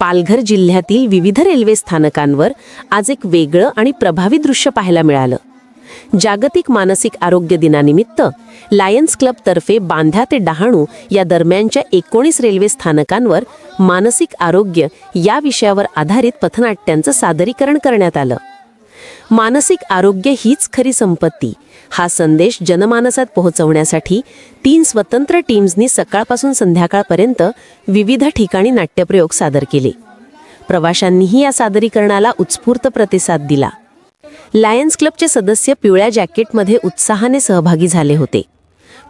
पालघर जिल्ह्यातील विविध रेल्वे स्थानकांवर आज एक वेगळं आणि प्रभावी दृश्य पाहायला मिळालं. जागतिक मानसिक आरोग्य दिनानिमित्त लायन्स क्लबतर्फे बांध्या ते डहाणू या दरम्यानच्या एकोणीस रेल्वे स्थानकांवर मानसिक आरोग्य या विषयावर आधारित पथनाट्यांचं सादरीकरण करण्यात आलं. मानसिक आरोग्य हीच खरी संपत्ती. हा संदेश जनमानसात पोहोचवण्यासाठी तीन स्वतंत्र टीम्सनी सकाळपासून संध्याकाळपर्यंत विविध ठिकाणी नाट्यप्रयोग सादर केले. प्रवाशांनीही या सादरीकरणाला उत्स्फूर्त प्रतिसाद दिला. लायन्स क्लबचे सदस्य पिवळ्या जॅकेटमध्ये उत्साहाने सहभागी झाले होते.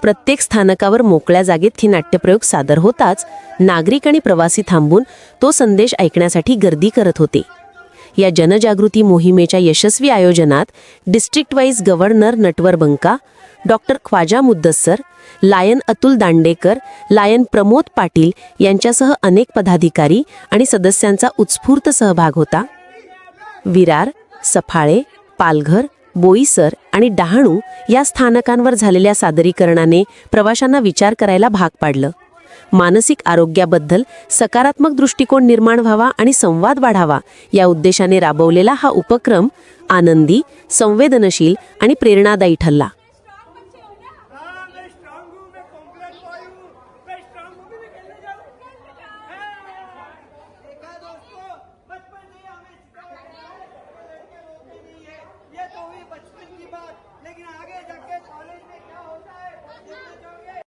प्रत्येक स्थानकावर मोकळ्या जागेत ही नाट्यप्रयोग सादर होताच नागरिक आणि प्रवासी थांबून तो संदेश ऐकण्यासाठी गर्दी करत होते. या जनजागृती मोहिमेच्या यशस्वी आयोजनात district wise governor Natwar Banka doctor Khwaja Muddassar lion Atul Dandekar lion Pramod Patil यांच्यासह अनेक पदाधिकारी आणि सदस्यांचा उत्स्फूर्त सहभाग होता. विरार सफाळे पालघर बोईसर आणि डहाणू या स्थानकांवर झालेल्या सादरीकरणाने प्रवाशांना विचार करायला भाग पाडलं. मानसिक आरोग्याबद्दल सकारात्मक दृष्टिकोन निर्माण व्हावा आणि संवाद वाढावा. या उद्देशाने राबवलेला हा उपक्रम आनंदी संवेदनशील आणि प्रेरणादायी ठरला. लेकिन आगे